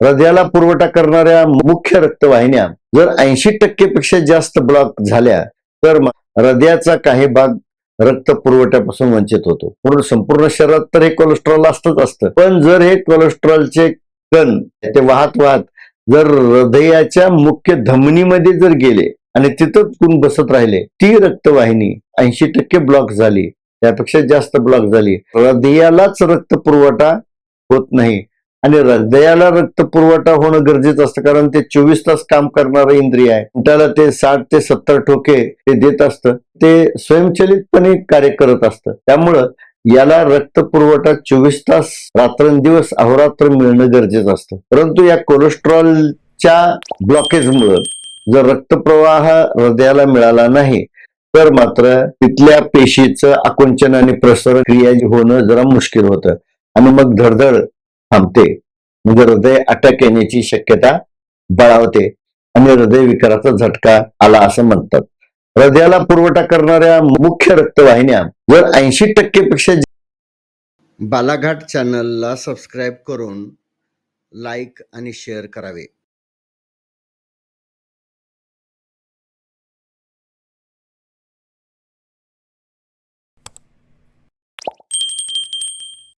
हृदयाला पुरवठा करणाऱ्या मुख्य रक्तवाहिन्या जर ऐंशी टक्केपेक्षा जास्त ब्लॉक झाल्या तर हृदयाचा काही भाग रक्त पुरवठ्यापासून वंचित होतो. पूर्ण संपूर्ण शरीरात तर हे कोलेस्ट्रॉल असतच असतं. पण जर हे कोलेस्ट्रॉलचे कण ते वाहत वाहत जर हृदयाच्या मुख्य धमनीमध्ये जर गेले आणि तिथंच कुण बसत राहिले ती रक्तवाहिनी ऐंशी टक्के ब्लॉक झाली त्यापेक्षा जास्त ब्लॉक झाली हृदयालाच रक्त पुरवठा होत नाही. आणि हृदयाला रक्त पुरवठा होणं गरजेचं असतं कारण ते चोवीस तास काम करणारं इंद्रिय आहे. त्याला ते साठ ते सत्तर ठोके ते देत असतं. ते स्वयंचलितपणे कार्य करत असतं. त्यामुळं याला रक्त पुरवठा चोवीस तास रात्रंदिवस अहोरात्र मिळणं गरजेचं असतं. परंतु या कोलेस्ट्रॉलच्या ब्लॉकेजमुळं जर रक्तप्रवाह हृदयाला मिळाला नाही तर मात्र तिथल्या पेशीचं आकुंचन आणि प्रसरण क्रिया होणं जरा मुश्किल होतं. आणि मग धडधड थांबते. म्हणजे हृदय अटक येण्याची शक्यता बळावते आणि हृदय विकाराचा झटका आला असं म्हणतात. हृदयाला पुरवठा करणाऱ्या मुख्य रक्तवाहिन्या जर ऐंशी टक्केपेक्षा बालाघाट चॅनलला सबस्क्राईब करून लाईक आणि शेअर करावे.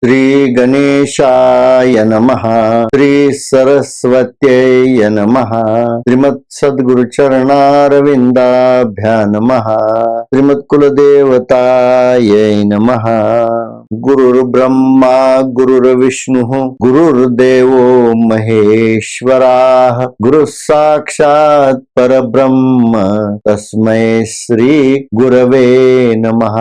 श्रीगणेशाय नमः। श्रीसरस्वत्यै नमः। श्रीमत्सद्गुरुचरणारविन्दाभ्या नमः। श्रीमत्कुलदेवतायै नमः। गुरुर्ब्रह्मा गुरुर्विष्णुः गुरुर्देवो महेश्वराः। गुरुः साक्षात् परब्रह्म तस्मै श्रीगुरवे नमः।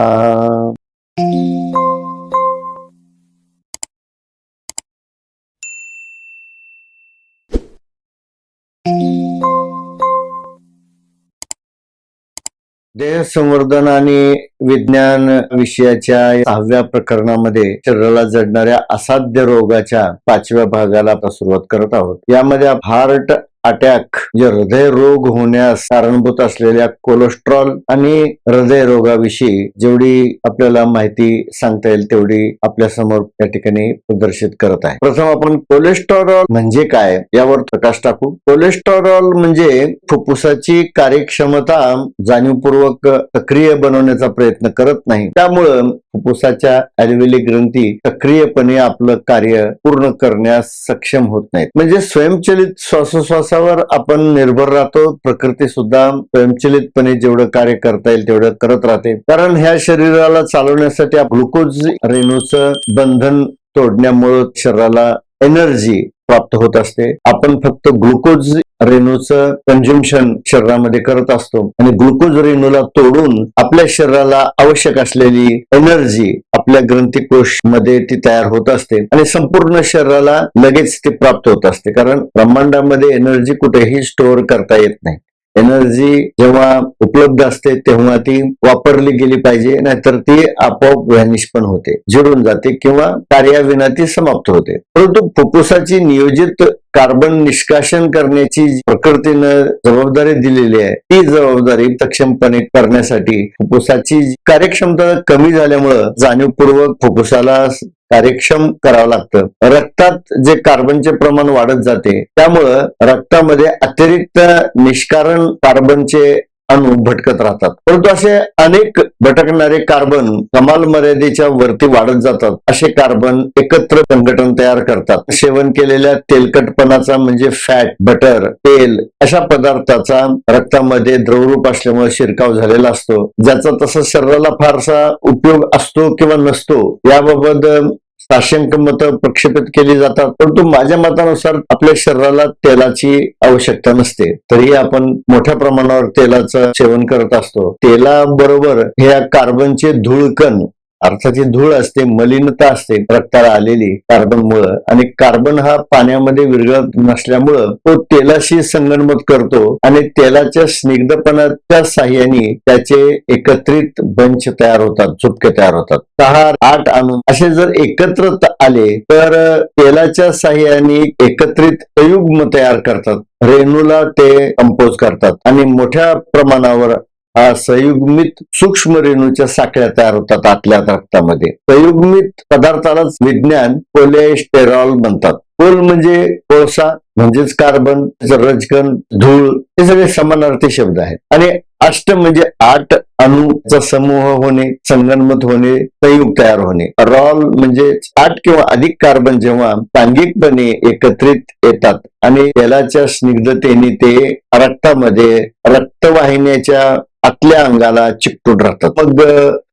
देह संवर्धन आणि विज्ञान विषयाच्या सहाव्या प्रकरणामध्ये शरीराला जडणाऱ्या असाध्य रोगाच्या पाचव्या भागाला आपण सुरुवात करत आहोत. यामध्ये हार्ट अटॅक जे हृदयरोग होण्यास कारणभूत असलेल्या कोलेस्ट्रॉल आणि हृदयरोगाविषयी जेवढी आपल्याला माहिती सांगता येईल तेवढी आपल्यासमोर या ठिकाणी प्रदर्शित करत आहे. प्रथम आपण कोलेस्टेरॉल म्हणजे काय? यावर प्रकाश टाकू. कोलेस्टेरॉल म्हणजे फुफ्फुसाची कार्यक्षमता जाणीवपूर्वक सक्रिय बनवण्याचा प्रयत्न करत नाही. त्यामुळं फुफ्फुसाच्या अल्वेली ग्रंथी सक्रियपणे आपलं कार्य पूर्ण करण्यास सक्षम होत नाहीत. म्हणजे स्वयंचलित श्वासोश्वास श्वासोश्वासावर आपण निर्भर राहतो. प्रकृती सुद्धा स्वयंचलितपणे जेवढं कार्य करता येईल तेवढं करत राहते. कारण ह्या शरीराला चालवण्यासाठी ग्लुकोज रेणूचं बंधन तोडण्यामुळं शरीराला एनर्जी प्राप्त होत असते. आपण फक्त ग्लुकोज रेणूचं कंझ्युम्शन शरीरामध्ये करत असतो. आणि ग्लुकोज रेणूला तोडून आपल्या शरीराला आवश्यक असलेली एनर्जी आपल्या ग्रंथीकोशमध्ये ती तयार होत असते. आणि संपूर्ण शरीराला लगेच ती प्राप्त होत असते. कारण ब्रह्मांडामध्ये एनर्जी कुठेही स्टोअर करता येत नाही. एनर्जी जेव्हा उपलब्ध असते तेव्हा ती वापरली गेली पाहिजे नाहीतर ती आपोआप व्हॅनिश पण होते जिडून जाते किंवा कार्याविना ती समाप्त होते. परंतु फुफ्फुसाची नियोजित कार्बन निष्काशन करण्याची प्रकृतीनं जबाबदारी दिलेली आहे ती जबाबदारी सक्षमपणे करण्यासाठी फुफ्फुसाची कार्यक्षमता कमी झाल्यामुळं जाणीवपूर्वक फुफ्फुसाला कार्यक्षम करावं लागतं. रक्तात जे कार्बनचे प्रमाण वाढत जाते त्यामुळं रक्तामध्ये अतिरिक्त निष्कारण कार्बनचे अणू भटकत राहतात. परंतु असे अनेक भटकणारे कार्बन कमाल मर्यादेच्या वरती वाढत जातात. असे कार्बन एकत्र संघटन तयार करतात. सेवन केलेल्या तेलकटपणाचा म्हणजे फॅट बटर तेल अशा पदार्थाचा रक्तामध्ये द्रवरूप असल्यामुळे शिरकाव झालेला असतो. ज्याचा तसा शरीराला फारसा उपयोग असतो किंवा नसतो याबाबत साशंक मतं प्रक्षेपित केली जातात. परंतु माझ्या मतानुसार आपल्या शरीराला तेलाची आवश्यकता नसते. तरी आपण मोठ्या प्रमाणावर तेलाचं सेवन करत असतो. तेलाबरोबर ह्या कार्बनचे धूळकण अर्थाची धूळ असते मलिनता असते रक्ताला आलेली कार्बनमुळं. आणि कार्बन हा पाण्यामध्ये विरघळत नसल्यामुळं तो तेलाशी संगणमत करतो आणि तेलाच्या स्निग्धपणाच्या साह्याने त्याचे एकत्रित बंच तयार होतात चुपके तयार होतात. सहा आठ आणून असे जर एकत्र आले तर तेलाच्या साह्याने एकत्रित संयुग्म तयार करतात. रेणूला ते कंपोज करतात आणि मोठ्या प्रमाणावर संयुग्मित सूक्ष्म रेणूच्या साखळ्या तयार होतात आतल्या रक्तामध्ये. संयुग्मित पदार्थालाच विज्ञान कोलेस्टेरॉल म्हणतात. कोल म्हणजे कोळसा म्हणजेच कार्बन रजकन धूळ हे सगळे समानार्थी शब्द आहेत. आणि अष्ट म्हणजे आठ अणूचा समूह होणे संगणमत होणे संयुग तयार होणे. रॉल म्हणजे आठ किंवा अधिक कार्बन जेव्हा सांघिकपणे एकत्रित येतात आणि तेलाच्या स्निग्धतेने ते रक्तामध्ये रक्तवाहिन्याच्या आतल्या अंगाला चिकटून राहतात. मग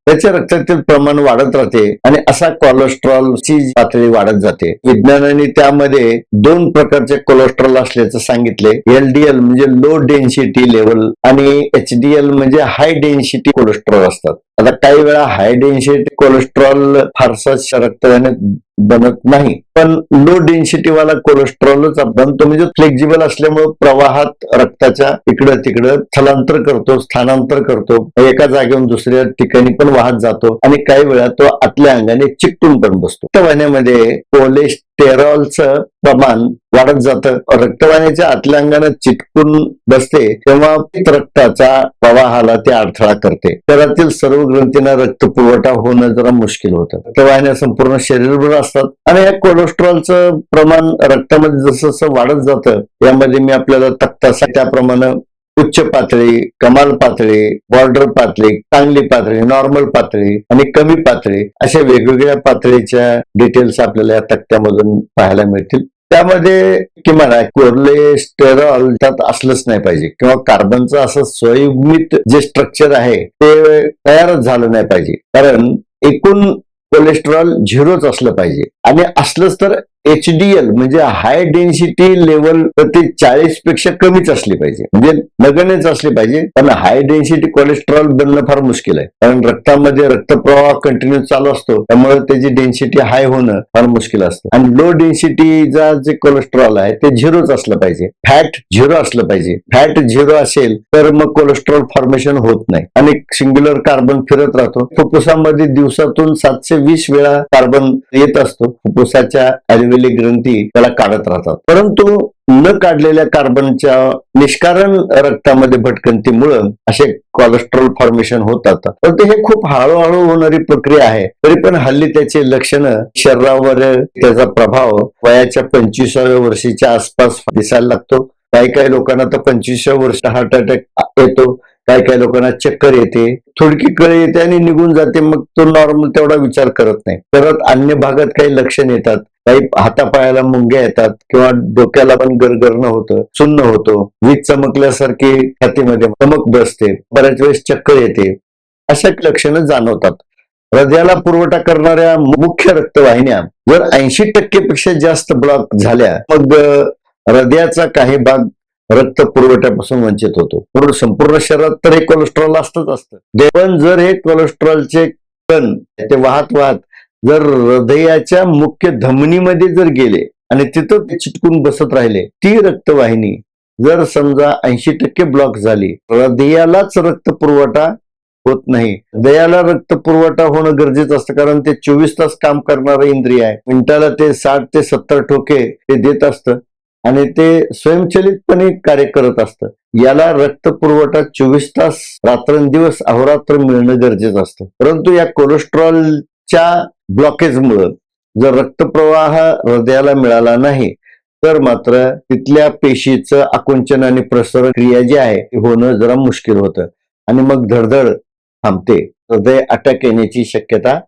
त्याच्या रक्तातील प्रमाण वाढत राहते आणि असा कोलेस्ट्रॉलची पातळी वाढत जाते. विज्ञानाने त्यामध्ये दोन प्रकारचे कोलेस्ट्रॉल असल्याचं सांगितले. एलडीएल म्हणजे लो डेन्सिटी लेवल आणि एचडीएल म्हणजे हाय डेन्सिटी कोलेस्ट्रॉल असतात. आता काही वेळा हाय डेन्सिटी कोलेस्ट्रॉल फारसा रक्तवाहिन्यात बनत नाही पण लो डेन्सिटी वाला कोलेस्ट्रॉलच बनतो म्हणजे फ्लेक्झिबल असल्यामुळे प्रवाहात रक्ताच्या इकडं तिकडं स्थलांतर करतो स्थानांतर करतो एका जागेवरून दुसऱ्या ठिकाणी पण वाहत जातो आणि काही वेळा तो आतल्या अंगाने चिकटून पण बसतो. रक्तवाण्यामध्ये कोलेस्टेरॉलचं प्रमाण वाढत जातं. रक्तवाण्याच्या आतल्या अंगाने चिटकून बसते तेव्हा रक्ताचा प्रवाहाला ते अडथळा करते. शरीरातील सर्व ग्रंथींना रक्त पुरवठा होणं जरा मुश्किल होतं. रक्तवाहिन्या संपूर्ण शरीरभर असतात. आणि या कोलेस्ट्रॉलचं प्रमाण रक्तामध्ये जसं जसं वाढत जातं यामध्ये मी आपल्याला तक्ता त्याप्रमाणे उच्च पातळी कमाल पातळी बॉर्डर पातळी चांगली पातळी नॉर्मल पातळी आणि कमी पातळी अशा वेगवेगळ्या पातळीच्या डिटेल्स आपल्याला या तक्त्यामधून पाहायला मिळतील. त्यामध्ये किमान कोलेस्टेरॉल त्यात असलंच नाही पाहिजे किंवा कार्बनचं असं स्वयंमित जे स्ट्रक्चर आहे ते तयारच झालं नाही पाहिजे. कारण एकूण कोलेस्ट्रॉल झिरोच असलं पाहिजे. आणि असलंच तर एचडीएल म्हणजे हाय डेन्सिटी लेवल तर ते चाळीसपेक्षा कमीच असली पाहिजे. म्हणजे नगण्यच असली पाहिजे. पण हाय डेन्सिटी कोलेस्ट्रॉल बनणं फार मुश्किल आहे. कारण रक्तामध्ये रक्तप्रवाह कंटिन्यू चालू असतो. त्यामुळे त्याची डेन्सिटी हाय होणं फार मुश्किल असतं. आणि लो डेन्सिटीचा जे कोलेस्ट्रॉल आहे ते झिरोच असलं पाहिजे. फॅट झिरो असलं पाहिजे. फॅट झिरो असेल तर मग कोलेस्ट्रॉल फॉर्मेशन होत नाही. आणि सिंग्युलर कार्बन फिरत राहतो. फुफ्फुसामध्ये दिवसातून सातशे वीस वेळा कार्बन येत असतो. फुफ्फुसाच्या अल्वेली ग्रंथी त्याला काढत राहतात. परंतु न काढलेल्या कार्बनच्या निष्कारण रक्तामध्ये भटकंतीमुळं असे कोलेस्ट्रॉल फॉर्मेशन होतात. परंतु हे खूप हळूहळू होणारी प्रक्रिया आहे. तरी पण हल्ली त्याचे लक्षणं शरीरावर त्याचा प्रभाव वयाच्या पंचवीसाव्या वर्षीच्या आसपास दिसायला लागतो. काही काही लोकांना तर पंचवीसव्या वर्ष हार्ट अटॅक येतो. काही काही लोकांना चक्कर येते थोडकी कळ येते आणि निघून जाते मग तो नॉर्मल तेवढा विचार करत नाही. परत अन्य भागात काही लक्षण येतात काही हातापायाला मुंग्या येतात किंवा डोक्याला पण गरगरणं होतं सुन्न होतो वीज चमकल्यासारखी छातीमध्ये चमक बसते बऱ्याच वेळेस चक्कर येते. अशा लक्षणं जाणवतात. हृदयाला पुरवठा करणाऱ्या मुख्य रक्तवाहिन्या जर ऐंशी टक्केपेक्षा जास्त ब्लॉक झाल्या मग हृदयाचा काही भाग रक्त पुरवठ्यापासून वंचित होतो. पूर्ण संपूर्ण शरीरात तर हे कोलेस्ट्रॉल असतच असतं. देवन जर हे कोलेस्ट्रॉलचे कण ते वाहत वाहत जर हृदयाच्या मुख्य धमनीमध्ये जर गेले आणि तिथं ते चिटकून बसत राहिले ती रक्तवाहिनी जर समजा ऐंशी टक्के ब्लॉक झाली हृदयालाच रक्त पुरवठा होत नाही. हृदयाला रक्त पुरवठा होणं गरजेचं असतं कारण ते चोवीस तास काम करणारं इंद्रिय आहे. मिनिटाला ते साठ ते सत्तर ठोके ते देत असतं. आणि ते स्वयंचलितपणे कार्य करत असतं. याला रक्त पुरवठा चोवीस तास रात्रंदिवस अहोरात्र मिळणं गरजेचं असतं. परंतु या कोलेस्ट्रॉलच्या ब्लॉकेजमुळं जर रक्तप्रवाह हृदयाला मिळाला नाही तर मात्र तिथल्या पेशीचं आकुंचन आणि प्रसरण क्रिया जी आहे ती होणं जरा मुश्किल होतं. आणि मग धडधड थांबते. हृदय अटॅक येण्याची शक्यता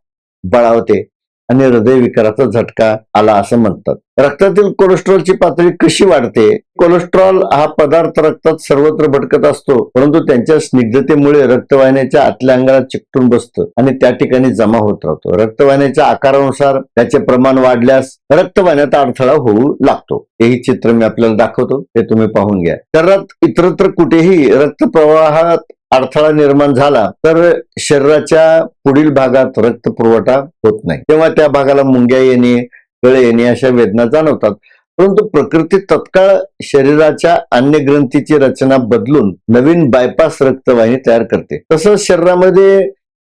बळावते. आणि हृदयविकाराचा झटका आला असं म्हणतात. रक्तातील कोलेस्ट्रॉलची पातळी कशी वाढते? कोलेस्ट्रॉल हा पदार्थ रक्तात सर्वत्र भटकत असतो परंतु त्यांच्या स्निग्धतेमुळे रक्तवाहिन्याच्या आतल्या अंगाला चिकटून बसतं आणि त्या ठिकाणी जमा होत राहतो. रक्तवाहिन्याच्या आकारानुसार त्याचे प्रमाण वाढल्यास रक्तवाहिन्यात अडथळा होऊ लागतो. हेही चित्र मी आपल्याला दाखवतो ते तुम्ही पाहून घ्या. शरीरात इतरत्र कुठेही रक्तप्रवाहात अडथळा निर्माण झाला तर शरीराच्या पुढील भागात रक्त पुरवठा होत नाही. तेव्हा त्या भागाला मुंग्या येणे गळे येणे अशा वेदना जाणवतात. परंतु प्रकृती तत्काळ शरीराच्या अन्य ग्रंथीची रचना बदलून नवीन बायपास रक्तवाहिनी तयार करते. तसंच शरीरामध्ये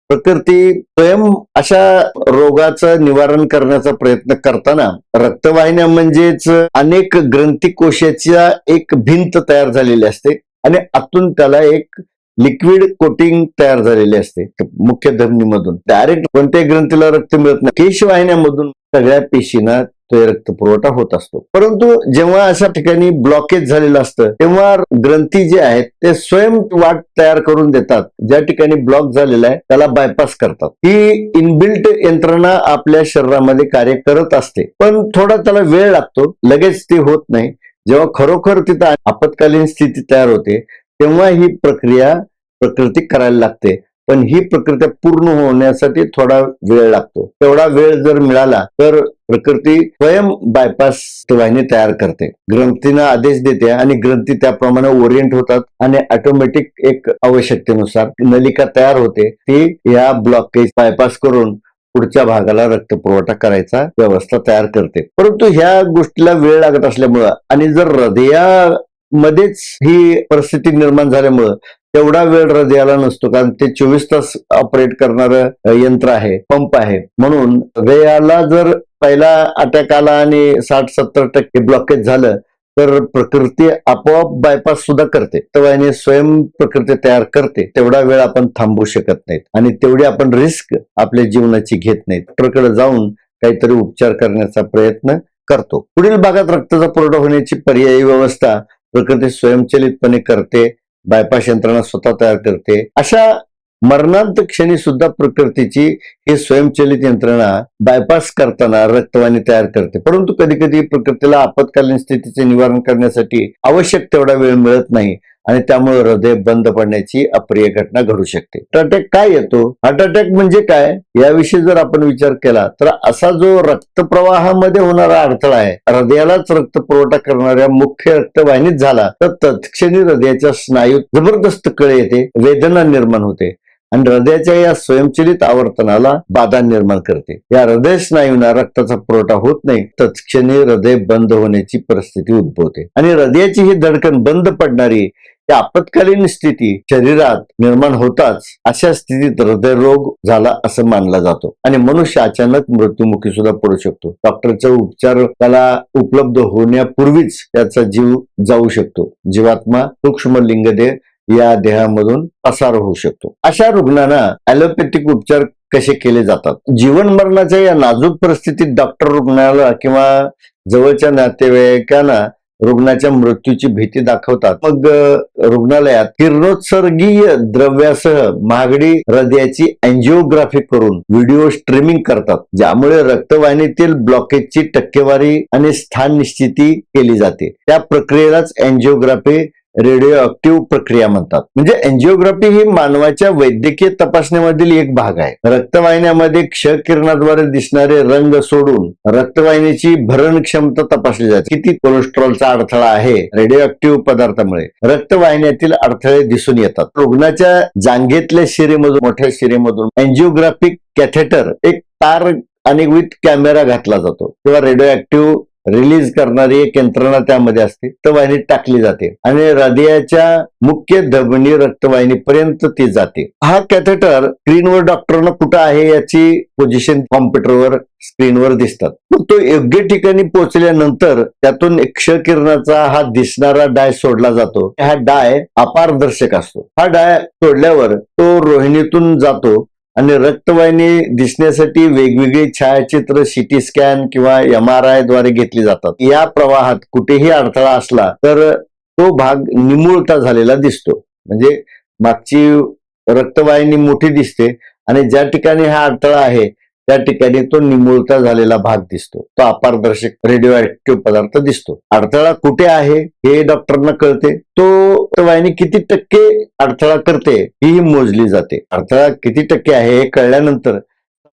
प्रकृती स्वयं अशा रोगाचं निवारण करण्याचा प्रयत्न करताना रक्तवाहिन्या म्हणजेच अनेक ग्रंथी कोशाच्या एक भिंत तयार झालेली असते आणि आतून त्याला एक लिक्विड कोटिंग तयार झालेली असते मुख्य धमनीमधून डायरेक्ट कोणत्याही ग्रंथीला रक्त मिळत नाही. केशवाहिन्यामधून सगळ्या पेशींना तो रक्त पुरवठा होत असतो. परंतु जेव्हा अशा ठिकाणी ब्लॉकेज झालेलं असतं तेव्हा ग्रंथी जे आहेत ते स्वयं वाट तयार करून देतात. ज्या ठिकाणी ब्लॉक झालेला आहे त्याला बायपास करतात. ही इनबिल्ट यंत्रणा आपल्या शरीरामध्ये कार्य करत असते. पण थोडा त्याला वेळ लागतो. लगेच ती होत नाही. जेव्हा खरोखर तिथं आपत्कालीन स्थिती तयार होते तेव्हा ही प्रक्रिया प्रकृती करायला लागते. पण ही प्रक्रिया पूर्ण होण्यासाठी थोडा वेळ लागतो. तेवढा वेळ जर मिळाला तर प्रकृती स्वयं बायपास वाहिनी तयार करते. ग्रंथीना आदेश देते आणि ग्रंथी त्याप्रमाणे ओरिएंट होतात आणि ऑटोमॅटिक एक आवश्यकतेनुसार नलिका तयार होते. ती या ब्लॉकेज बायपास करून पुढच्या भागाला रक्त पुरवठा करायचा व्यवस्था तयार करते. परंतु ह्या गोष्टीला वेळ लागत असल्यामुळं आणि जर हृदया मध्येच ही परिस्थिती निर्माण झाल्यामुळं तेवढा वेळ हृदयाला नसतो कारण ते चोवीस तास ऑपरेट करणारं यंत्र आहे पंप आहे. म्हणून हृदयाला जर पहिला अटॅक आला आणि साठ सत्तर टक्के ब्लॉकेज झालं तर प्रकृती आपोआप बायपास सुद्धा करते. तर स्वयं प्रकृती तयार करते. तेवढा वेळ आपण थांबवू शकत नाहीत. आणि तेवढी आपण रिस्क आपल्या जीवनाची घेत नाहीत. डॉक्टरकडे जाऊन काहीतरी उपचार करण्याचा प्रयत्न करतो. पुढील भागात रक्ताचा पुरवठा होण्याची पर्यायी व्यवस्था प्रकृती स्वयंचलितपणे करते बायपास यंत्रणा स्वतः तयार करते. अशा मरणांत क्षणी सुद्धा प्रकृतीची ही स्वयंचलित यंत्रणा बायपास करताना रक्तवाणी तयार करते. परंतु कधी कधी प्रकृतीला आपत्कालीन स्थितीचे निवारण करण्यासाठी आवश्यक तेवढा वेळ मिळत नाही. आणि त्यामुळे हृदय बंद पडण्याची अप्रिय घटना घडू शकते. हार्ट अटॅक काय येतो? हार्ट अटॅक म्हणजे काय? याविषयी जर आपण विचार केला तर असा जो रक्तप्रवाहामध्ये होणारा अडथळा आहे हृदयालाच रक्त पुरवठा करणाऱ्या मुख्य रक्तवाहिनीत झाला तर तत्क्षणी हृदयाच्या स्नायूत जबरदस्त कळे येते वेदना निर्माण होते आणि हृदयाच्या या स्वयंचलित आवर्तनाला बाधा निर्माण करते. या हृदय स्नायूंना रक्ताचा पुरवठा होत नाही तत्क्षणी हृदय बंद होण्याची परिस्थिती उद्भवते. आणि हृदयाची ही धडकन बंद पडणारी या आपत्कालीन स्थिती शरीरात निर्माण होताच अशा स्थितीत हृदयरोग झाला असं मानला जातो. आणि मनुष्य अचानक मृत्युमुखी सुद्धा पडू शकतो. डॉक्टरचा उपचार त्याला उपलब्ध होण्यापूर्वीच त्याचा जीव जाऊ शकतो. जीवात्मा सूक्ष्म लिंगदेह या देहामधून पसार होऊ शकतो. अशा रुग्णांना ॲलोपॅथिक उपचार कसे केले जातात? जीवन मरणाच्या या नाजूक परिस्थितीत डॉक्टर रुग्णाला किंवा जवळच्या नातेवाईकांना रुग्णाच्या मृत्यूची भीती दाखवतात. मग रुग्णालयात किरणोत्सर्गीय द्रव्यासह महागडी हृदयाची अँजिओग्राफी करून व्हिडिओ स्ट्रीमिंग करतात ज्यामुळे रक्तवाहिनीतील ब्लॉकेजची टक्केवारी आणि स्थान निश्चिती केली जाते. त्या प्रक्रियेलाच अँजिओग्राफी रेडिओ ऍक्टिव्ह प्रक्रिया म्हणतात. म्हणजे अँजिओग्राफी ही मानवाच्या वैद्यकीय तपासणीमधील एक भाग आहे. रक्तवाहिन्यामध्ये क्ष किरणाद्वारे दिसणारे रंग सोडून रक्तवाहिनीची भरण क्षमता तपासली जाते. किती कोलेस्ट्रॉलचा अडथळा आहे रेडिओ ऍक्टिव्ह पदार्थामुळे? रक्तवाहिन्यातील अडथळे दिसून येतात. रुग्णाच्या जांघेतल्या शिरेमधून मोठ्या शिरेमधून अँजिओग्राफिक कॅथेटर एक तार आणि विथ कॅमेरा घातला जातो. किंवा रेडिओ ऍक्टिव्ह रिलीज करणारी एक यंत्रणा त्यामध्ये असते. रक्तवाहिनी टाकली जाते. आणि हृदयाच्या मुख्य धमनी रक्तवाहिनीपर्यंत ती जाते. हा कॅथेटर स्क्रीनवर डॉक्टरनं कुठं आहे याची पोझिशन कॉम्प्युटरवर स्क्रीनवर दिसतात. मग तो योग्य ठिकाणी पोहोचल्यानंतर त्यातून क्षकिरणाचा किरणाचा हा दिसणारा डाय सोडला जातो. हा डाय अपारदर्शक असतो. हा डाय सोडल्यावर तो रोहिणीतून जातो. आणि रक्तवाहिनी दिसण्यासाठी वेगवेगळी छायाचित्र सिटी स्कॅन किंवा एम आर आयद्वारे घेतली जातात. या प्रवाहात कुठेही अडथळा असला तर तो भाग निमुळता झालेला दिसतो. म्हणजे मागची रक्तवाहिनी मोठी दिसते आणि ज्या ठिकाणी हा अडथळा आहे त्या ठिकाणी तो निमुळता झालेला भाग दिसतो. तो अपारदर्शक रेडिओ ऍक्टिव्ह पदार्थ दिसतो. अडथळा कुठे आहे हे डॉक्टरना कळते. तो वाहिनी किती टक्के अडथळा करते ही मोजली जाते. अडथळा किती टक्के आहे हे कळल्यानंतर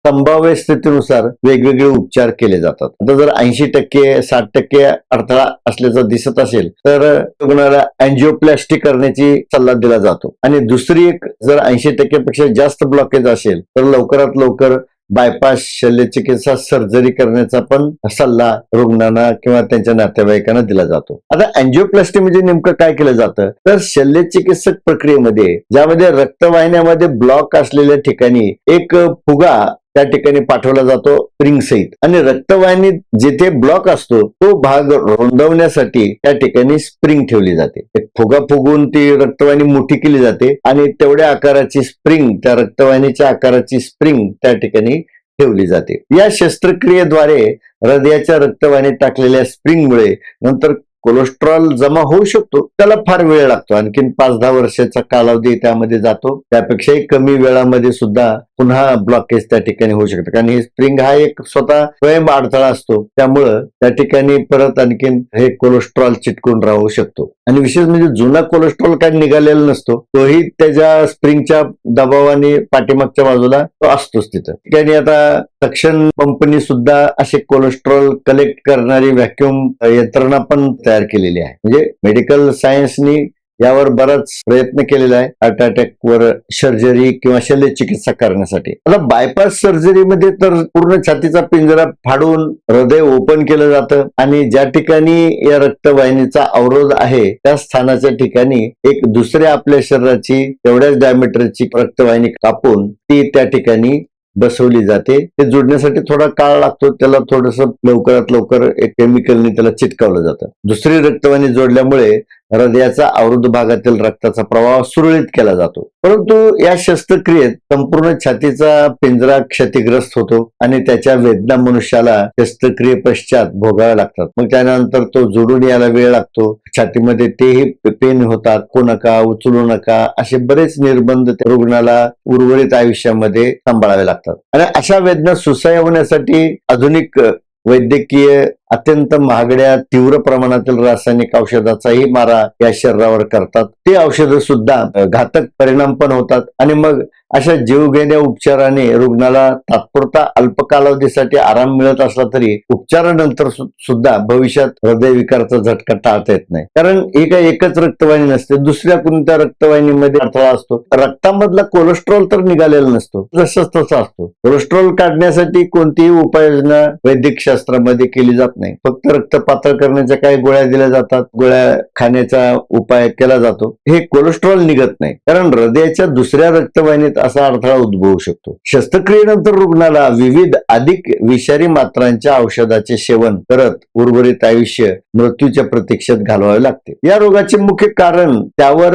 संभाव्य स्थितीनुसार वेगवेगळे उपचार केले जातात. आता जर ऐंशी टक्के साठ टक्के अडथळा असल्याचा दिसत असेल तर रुग्णाला अँजिओप्लॅस्टी करण्याची सल्ला दिला जातो. आणि दुसरी एक जर ऐंशी टक्केपेक्षा जास्त ब्लॉकेज असेल तर लवकरात लवकर बायपास शल्यचिकित्सा सर्जरी करण्याचा पण सल्ला रुग्णांना किंवा त्यांच्या नातेवाईकांना दिला जातो. आता अँजिओप्लास्टी म्हणजे नेमकं काय केलं जातं? तर शल्यचिकित्सक प्रक्रियेमध्ये ज्यामध्ये रक्तवाहिन्यामध्ये ब्लॉक असलेल्या ठिकाणी एक फुगा त्या ठिकाणी पाठवला जातो स्प्रिंग सहित. आणि रक्तवाहिनीत जिथे ब्लॉक असतो तो भाग रोंदवण्यासाठी त्या ठिकाणी स्प्रिंग ठेवली जाते. एक फुगा फुगून ती रक्तवाहिनी मोठी केली जाते आणि तेवढ्या आकाराची स्प्रिंग त्या रक्तवाहिनीच्या आकाराची स्प्रिंग त्या ठिकाणी ठेवली जाते. या शस्त्रक्रियेद्वारे हृदयाच्या रक्तवाहिनीत टाकलेल्या स्प्रिंगमुळे नंतर कोलेस्ट्रॉल जमा होऊ शकतो. त्याला फार वेळ लागतो. आणखीन पाच दहा वर्षाचा कालावधी त्यामध्ये जातो. त्यापेक्षाही कमी वेळामध्ये सुद्धा पुन्हा ब्लॉकेज त्या ठिकाणी होऊ शकतं. कारण हे स्प्रिंग हा एक स्वतः स्वयं अडथळा असतो. त्यामुळं त्या ठिकाणी परत आणखीन हे कोलेस्ट्रॉल चिटकून राहू शकतो. आणि विशेष म्हणजे जुना कोलेस्ट्रॉल काय निघालेला नसतो तोही त्याच्या स्प्रिंगच्या दबावाने पाठीमागच्या बाजूला तो असतोच तिथं. ठिकाणी आता सक्शन कंपनी सुद्धा असे कोलेस्ट्रॉल कलेक्ट करणारी व्हॅक्युम यंत्रणा पण तयार केलेली आहे. म्हणजे मेडिकल सायन्सनी यावर बराच प्रयत्न केलेला आहे हार्ट अटॅक वर सर्जरी किंवा शल्यचिकित्सा करण्यासाठी. आता बायपास सर्जरीमध्ये तर पूर्ण छातीचा पिंजरा फाडून हृदय ओपन केलं जातं आणि ज्या ठिकाणी या रक्तवाहिनीचा अवरोध आहे त्या स्थानाच्या ठिकाणी एक दुसऱ्या आपल्या शरीराची तेवढ्याच डायमीटरची रक्तवाहिनी कापून ती त्या ठिकाणी बसवली जाते. ते जोडण्यासाठी थोडा काळ लागतो त्याला थोडस लवकरात लवकर एक केमिकलने त्याला चिटकावलं जातं. दुसरी रक्तवाहिनी जोडल्यामुळे हृदयाचा अवरुद्ध भागातील रक्ताचा प्रवाह सुरळीत केला जातो. परंतु या शस्त्रक्रियेत संपूर्ण छातीचा पिंजरा क्षतिग्रस्त होतो आणि त्याच्या वेदना मनुष्याला शस्त्रक्रिये पश्चात भोगाव्या लागतात. मग त्यानंतर तो जोडून यायला वेळ लागतो. छातीमध्ये तेही पेन होतात. को नका उचलू नका असे बरेच निर्बंध त्या रुग्णाला उर्वरित आयुष्यामध्ये सांभाळावे लागतात. आणि अशा वेदना सुसह्य होण्यासाठी आधुनिक वैद्यकीय अत्यंत महागड्या तीव्र प्रमाणातील रासायनिक औषधाचाही मारा या शरीरावर करतात. ते औषधं सुद्धा घातक परिणाम पण होतात. आणि मग अशा जीवघेण्या उपचाराने रुग्णाला तात्पुरता अल्प कालावधीसाठी आराम मिळत असला तरी उपचारानंतर सुद्धा भविष्यात हृदयविकाराचा झटका टाळता येत नाही. कारण ही काही एकच रक्तवाहिनी नसते. दुसऱ्या कोणत्या रक्तवाहिनीमध्ये अडथळा असतो? रक्तामधला कोलेस्ट्रॉल तर निघालेला नसतो. जसंच तसा असतो. कोलेस्ट्रॉल काढण्यासाठी कोणतीही उपाययोजना वैद्यक शास्त्रामध्ये केली जात नाही. फक्त रक्त पातळ करण्याच्या काही गोळ्या दिल्या जातात. गोळ्या खाण्याचा उपाय केला जातो. हे कोलेस्ट्रॉल निघत नाही. कारण हृदयाच्या दुसऱ्या रक्तवाहिनीत असा अडथळा उद्भवू शकतो. शस्त्रक्रियेनंतर रुग्णाला विविध अधिक विषारी मात्रांच्या औषधाचे सेवन करत उर्वरित आयुष्य मृत्यूच्या प्रतीक्षेत घालवावे लागते. या रोगाचे मुख्य कारण त्यावर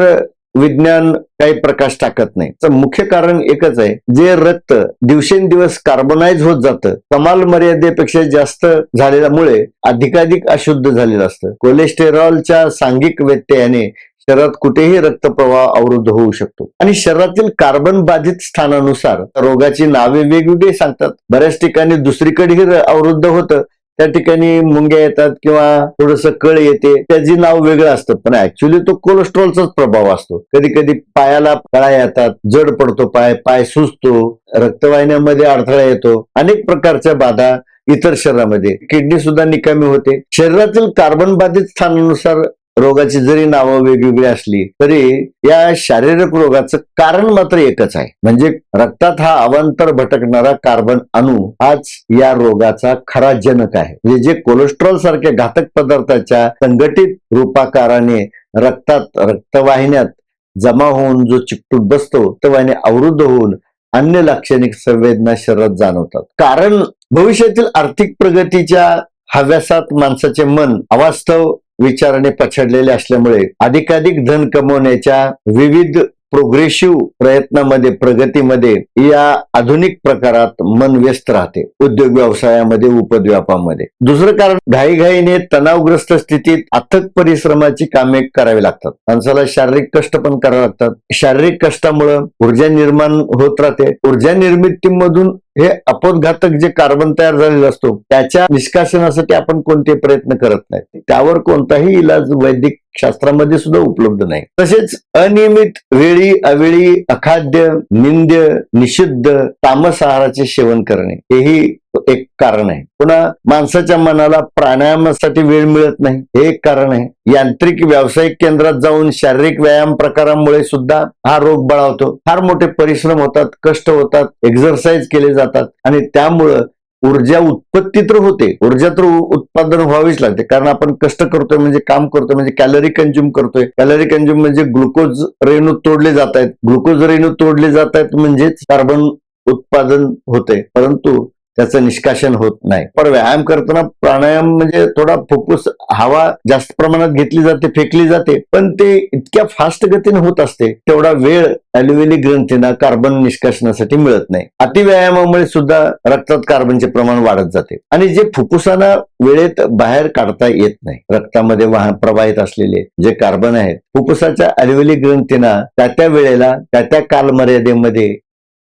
विज्ञान काही प्रकाश टाकत नाही. तर मुख्य कारण एकच आहे जे रक्त दिवसेंदिवस कार्बनाइज होत जातं कमाल मर्यादेपेक्षा जास्त झालेल्यामुळे अधिकाधिक अशुद्ध झालेलं असतं. कोलेस्टेरॉलच्या सांघिक व्यत्ययाने शरीरात कुठेही रक्तप्रवाह अवरुद्ध होऊ शकतो. आणि शरीरातील कार्बन बाधित स्थानानुसार रोगाची नावे वेगवेगळी सांगतात. बऱ्याच ठिकाणी दुसरीकडेही अवरुद्ध होतं त्या ठिकाणी मुंग्या येतात किंवा थोडस कळ येते. त्याची नाव वेगळं असतं पण ऍक्च्युली तो कोलेस्ट्रॉलचाच प्रभाव असतो. कधी कधी पायाला पळा येतात जड पडतो पाय पाय सुजतो रक्तवाहिन्यामध्ये अडथळा येतो. अनेक प्रकारच्या बाधा इतर शरीरामध्ये. किडनी सुद्धा निकामी होते. शरीरातील कार्बन बाधित स्थानानुसार रोगाची जरी नावं वेगवेगळी असली तरी या शारीरिक रोगाचं कारण मात्र एकच आहे. म्हणजे रक्तात हा अवांतर भटकणारा कार्बन अणू हाच या रोगाचा खरा जनक आहे. म्हणजे जे कोलेस्ट्रॉल सारख्या घातक पदार्थाच्या संघटित रूपाकाराने रक्तात रक्तवाहिन्यात जमा होऊन जो चिकटून बसतो रक्तवाहिनी अवरुद्ध होऊन अन्य लाक्षणिक संवेदना शरीरात जाणवतात. कारण भविष्यातील आर्थिक प्रगतीच्या हव्यासात माणसाचे मन अवास्तव विचाराने पछडलेले असल्यामुळे अधिकाधिक धन कमवण्याच्या विविध प्रोग्रेसिव्ह प्रयत्नामध्ये प्रगतीमध्ये या आधुनिक प्रकारात मन व्यस्त राहते. उद्योग व्यवसायामध्ये उपद्व्यापामध्ये. दुसरं कारण घाईघाईने तणावग्रस्त स्थितीत अथक परिश्रमाची कामे करावी लागतात. माणसाला शारीरिक कष्ट पण करावे लागतात. शारीरिक कष्टामुळं ऊर्जा निर्माण होत राहते. ऊर्जा निर्मितीमधून हे अपोदघातक जे कार्बन तयार झालेलं असतो त्याच्या निष्कासनासाठी आपण कोणते प्रयत्न करत नाही त्यावर कोणताही इलाज वैदिक शास्त्रामध्ये सुद्धा उपलब्ध नाही. तसेच अनियमित वेळी अवेळी अखाद्य निंद्य निषिद्ध तामस आहाराचे सेवन करणे हेही एक कारण आहे. पुन्हा माणसाच्या मनाला प्राणायामासाठी वेळ मिळत नाही. हे एक कारण आहे. यांत्रिक व्यावसायिक केंद्रात जाऊन शारीरिक व्यायाम प्रकारामुळे सुद्धा हा रोग बळावतो. फार मोठे परिश्रम होतात कष्ट होतात एक्झरसाइज केले जातात आणि त्यामुळं ऊर्जा उत्पत्ती तर होते. ऊर्जा तर उत्पादन व्हावीच लागते. कारण आपण कष्ट करतोय म्हणजे काम करतोय म्हणजे कॅलरी कंझ्युम करतोय. कॅलरी कंझ्युम म्हणजे ग्लुकोज रेणू तोडले जात आहेत ग्लुकोज रेणू तोडले जात आहेत म्हणजेच कार्बन उत्पादन होते. परंतु त्याचं निष्काशन होत नाही. पण व्यायाम करताना प्राणायाम म्हणजे थोडा फुफ्फुस हवा जास्त प्रमाणात घेतली जाते फेकली जाते पण ते इतक्या फास्ट गतीने होत असते तेवढा वेळ अल्युमिनी ग्रंथींना कार्बन निष्काशनासाठी मिळत नाही. अतिव्यायामामुळे सुद्धा रक्तात कार्बनचे प्रमाण वाढत जाते. आणि जे फुफ्फुसांना वेळेत बाहेर काढता येत नाही रक्तामध्ये वाहन प्रवाहित असलेले जे कार्बन आहेत फुफ्फुसाच्या अल्युमिनी ग्रंथींना त्या त्या वेळेला त्या त्या कालमर्यादेमध्ये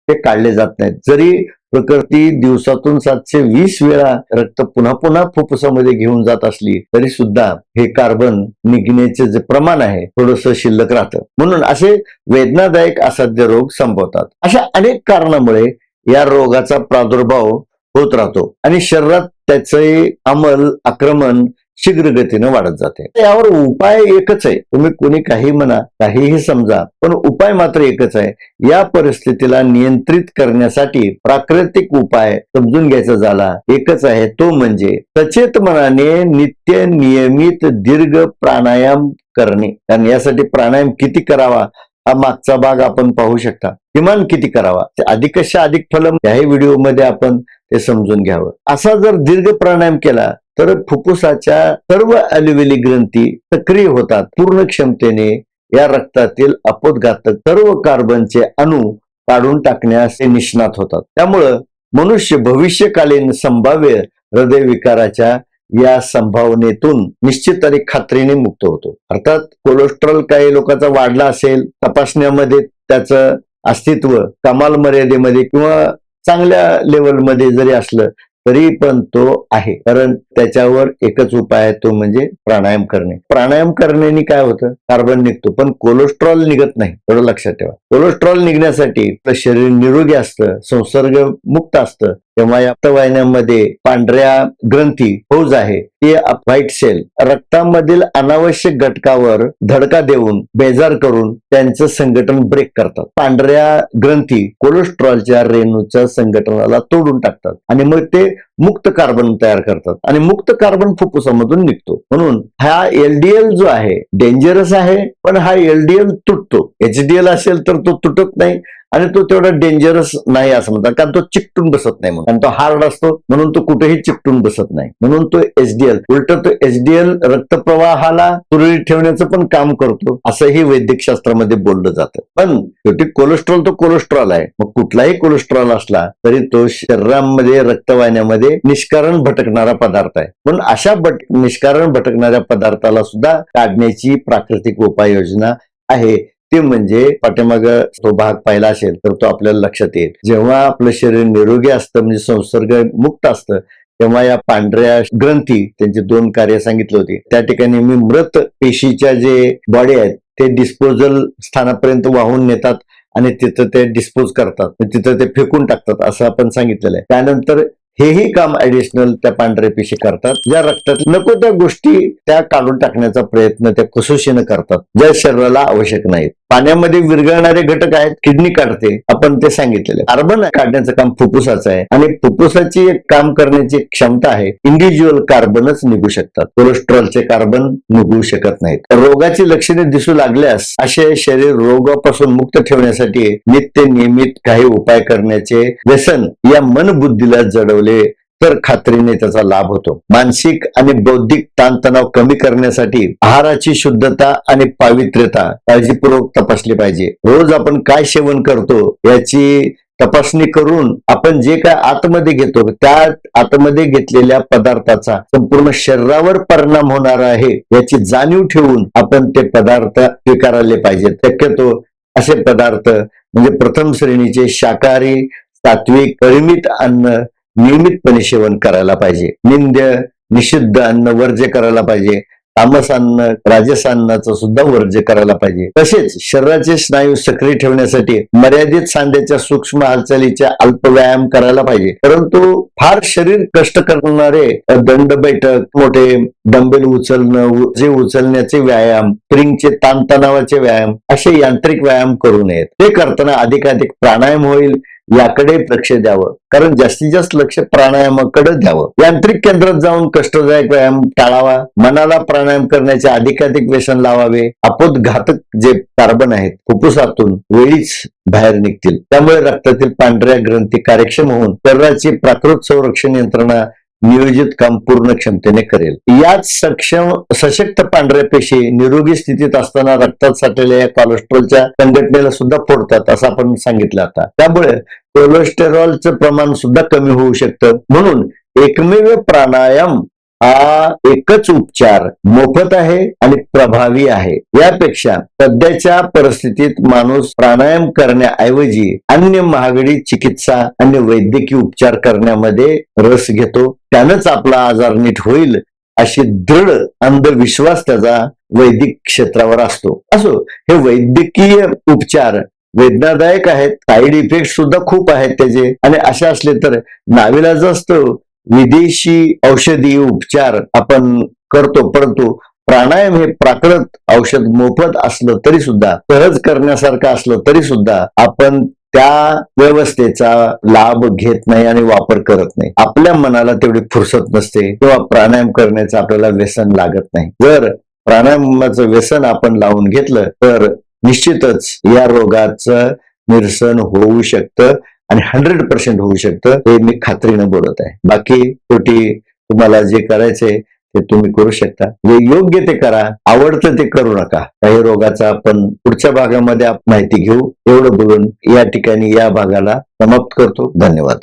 ते काढले जात नाहीत. जरी प्रकृती दिवसातून सातशे वीस वेळा रक्त पुन्हा पुन्हा फुफ्फुसामध्ये घेऊन जात असली तरी सुद्धा हे कार्बन निघण्याचे जे प्रमाण आहे थोडस शिल्लक राहतं. म्हणून असे वेदनादायक असाध्य रोग संभवतात. अशा अनेक कारणामुळे या रोगाचा प्रादुर्भाव होत राहतो. आणि शरीरात त्याचे अंमल आक्रमण शीघ्रगतीनं वाढत जाते. यावर उपाय एकच आहे. तुम्ही कोणी काही म्हणा काहीही समजा पण उपाय मात्र एकच आहे. या परिस्थितीला नियंत्रित करण्यासाठी प्राकृतिक उपाय समजून घ्यायचा झाला. एकच आहे तो म्हणजे सचेत मनाने नित्य नियमित दीर्घ प्राणायाम करणे. कारण यासाठी प्राणायाम किती करावा? हा मागचा भाग आपण पाहू शकता. किमान किती करावा? ते अधिकशा अधिक फलम याही व्हिडिओमध्ये आपण ते समजून घ्यावं. असा जर दीर्घ प्राणायाम केला तर फुफ्फुसाच्या सर्व अलिवेली ग्रंथी सक्रिय होतात. पूर्ण क्षमतेने या रक्तातील अपोदघातक सर्व कार्बनचे अणु काढून टाकण्यास ते निष्णात होतात. त्यामुळं मनुष्य भविष्यकालीन संभाव्य हृदयविकाराच्या या संभावनेतून निश्चित आणि खात्रीने मुक्त होतो. अर्थात कोलेस्ट्रॉल काही लोकांचा वाढला असेल तपासण्यामध्ये त्याचं अस्तित्व कमाल मर्यादेमध्ये किंवा चांगल्या लेवलमध्ये जरी असलं तरी पण तो आहे. कारण त्याच्यावर एकच उपाय आहे तो म्हणजे प्राणायाम करणे. प्राणायाम करण्याने काय होतं? कार्बन निघतो. पण कोलेस्ट्रॉल निघत नाही. एवढं लक्षात ठेवा. कोलेस्ट्रॉल निघण्यासाठी शरीर निरोगी असतं संसर्ग मुक्त असतं. तेव्हा या वाहिन्यामध्ये पांढऱ्या ग्रंथी फौज आहे. ते व्हाईट सेल रक्तामधील अनावश्यक घटकावर धडका देऊन बेजार करून त्यांचं संघटन ब्रेक करतात. पांढऱ्या ग्रंथी कोलेस्ट्रॉलच्या रेणूच्या संघटनाला तोडून टाकतात आणि मग ते मुक्त कार्बन तयार करतात आणि मुक्त कार्बन फुफ्फुसामधून निघतो. म्हणून हा एलडीएल जो आहे डेंजरस आहे पण हा एलडीएल तुटतो. एचडीएल असेल तर तो तुटत नाही. आणि तो तेवढा डेंजरस नाही असं म्हणतात कारण तो चिकटून बसत नाही म्हणून. कारण तो हार्ड असतो म्हणून तो कुठेही चिकटून बसत नाही. म्हणून तो एचडीएल उलट तो एचडीएल रक्तप्रवाहाला सुरळीत ठेवण्याचं पण काम करतो असंही वैद्यकशास्त्रामध्ये बोललं जातं. पण शेवटी कोलेस्ट्रॉल तो कोलेस्ट्रॉल आहे. मग कुठलाही कोलेस्ट्रॉल असला तरी तो शरीरामध्ये रक्तवाहिन्यामध्ये निष्कारण भटकणारा पदार्थ आहे. म्हणून अशा निष्कारण भटकणाऱ्या पदार्थाला सुद्धा काढण्याची प्राकृतिक उपाययोजना आहे. ते म्हणजे पाठीमाग तो भाग पाहिला असेल तर तो आपल्याला लक्षात येईल. जेव्हा आपलं शरीर निरोगी असतं म्हणजे संसर्ग मुक्त असतं तेव्हा या पांढऱ्या ग्रंथी त्यांची दोन कार्य सांगितली होती. त्या ठिकाणी मी मृत पेशीच्या जे बॉडी आहेत ते डिस्पोजल स्थानापर्यंत वाहून नेतात आणि तिथं ते डिस्पोज करतात. तिथं ते फेकून टाकतात असं आपण सांगितलेलं आहे. त्यानंतर हेही काम ऍडिशनल त्या पांढऱ्या पेशी करतात. ज्या रक्तात नको त्या गोष्टी त्या काढून टाकण्याचा प्रयत्न त्या कुसुशीनं करतात ज्या शरीराला आवश्यक नाहीत. पाण्यामध्ये विरघळणारे घटक आहेत किडनी काढते. आपण ते सांगितलेले. कार्बन काढण्याचं काम फुफ्फुसाचं आहे. आणि फुफ्फुसाची एक काम करण्याची क्षमता आहे. इंडिव्हिज्युअल कार्बनच निघू शकतात. कोलेस्ट्रॉलचे कार्बन निघू शकत नाहीत. रोगाची लक्षणे दिसू लागल्यास असे शरीर रोगापासून मुक्त ठेवण्यासाठी नित्य नियमित काही उपाय करण्याचे व्यसन या मनबुद्धीला जडवले तर खात्रीने त्याचा लाभ होतो. मानसिक आणि बौद्धिक ताणतणाव कमी करण्यासाठी आहाराची शुद्धता आणि पावित्र्यता काळजीपूर्वक तपासली पाहिजे. रोज आपण काय सेवन करतो याची तपासणी करून आपण जे काय आतमध्ये घेतो त्या आतमध्ये घेतलेल्या पदार्थाचा संपूर्ण शरीरावर परिणाम होणार आहे याची जाणीव ठेवून आपण ते पदार्थ स्वीकारले पाहिजेत. शक्यतो असे पदार्थ म्हणजे प्रथम श्रेणीचे शाकाहारी सात्विक परिमित अन्न नियमितपणे सेवन करायला पाहिजे. निंद्य निषिद्ध अन्न वर्ज्य करायला पाहिजे. तामस अन्न सुद्धा वर्ज्य करायला पाहिजे. तसेच शरीराचे स्नायू सक्रिय ठेवण्यासाठी मर्यादित सांध्याच्या सूक्ष्म हालचालीच्या अल्प व्यायाम करायला पाहिजे. परंतु फार शरीर कष्ट करणारे दंड बैठक मोठे डंबेल उचलणं जे उचलण्याचे व्यायाम स्प्रिंगचे ताणतणावाचे व्यायाम असे यांत्रिक व्यायाम करू नयेत. ते करताना अधिकाधिक प्राणायाम होईल. याकडे लक्ष द्यावं. कारण जास्तीत जास्त लक्ष प्राणायामाकडे द्यावं. यांत्रिक केंद्रात जाऊन कष्टदायक व्यायाम टाळावा. मनाला प्राणायाम करण्याचे अधिकाधिक व्यसन लावावे. घातक जे कार्बन आहेत फुफ्फुसातून वेळीच बाहेर निघतील. त्यामुळे रक्तातील पांढऱ्या ग्रंथी कार्यक्षम होऊन शरीराची प्राकृत संरक्षण यंत्रणा नियोजित काम पूर्ण क्षमतेने करेल. याच सक्षम सशक्त पांढऱ्या पेशी निरोगी स्थितीत असताना रक्तात साठलेल्या या कोलेस्ट्रॉलच्या संघटनेला सुद्धा फोडतात असं आपण सांगितलं आता. त्यामुळे कोलेस्टेरॉलचं प्रमाण सुद्धा कमी होऊ शकतं. म्हणून एकमेव प्राणायाम हा एकच उपचार मोफत आहे आणि प्रभावी आहे. यापेक्षा सध्याच्या परिस्थितीत माणूस प्राणायाम करण्याऐवजी अन्य महागडी चिकित्सा आणि वैद्यकीय उपचार करण्यामध्ये रस घेतो. त्यानंच आपला आजार नीट होईल अशी दृढ अंधविश्वास त्याचा वैदिक क्षेत्रावर असतो. असो हे वैद्यकीय उपचार वेदनादायक आहेत. साईड इफेक्ट सुद्धा खूप आहेत त्याचे. आणि असे असले तर नाविलाज असतो. विदेशी औषधी उपचार आपण करतो परंतु प्राणायाम हे प्राकृत औषध मोफत असलं तरी सुद्धा सहज करण्यासारखं असलं तरी सुद्धा आपण त्या व्यवस्थेचा लाभ घेत नाही आणि वापर करत नाही. आपल्या मनाला तेवढी फुरसत नसते किंवा प्राणायाम करण्याचं आपल्याला व्यसन लागत नाही. जर प्राणायामाचं व्यसन आपण लावून घेतलं तर निश्चितच या रोगाचं निरसन होऊ शकतं. आणि हंड्रेड पर्सेंट होऊ शकतं हे मी खात्रीनं बोलत आहे. बाकी शेवटी तुम्हाला जे करायचंय ते तुम्ही करू शकता. जे योग्य ते करा आवडतं ते करू नका. काही रोगाचा आपण पुढच्या भागामध्ये माहिती घेऊ. एवढं बोलून या ठिकाणी या भागाला समाप्त करतो. धन्यवाद.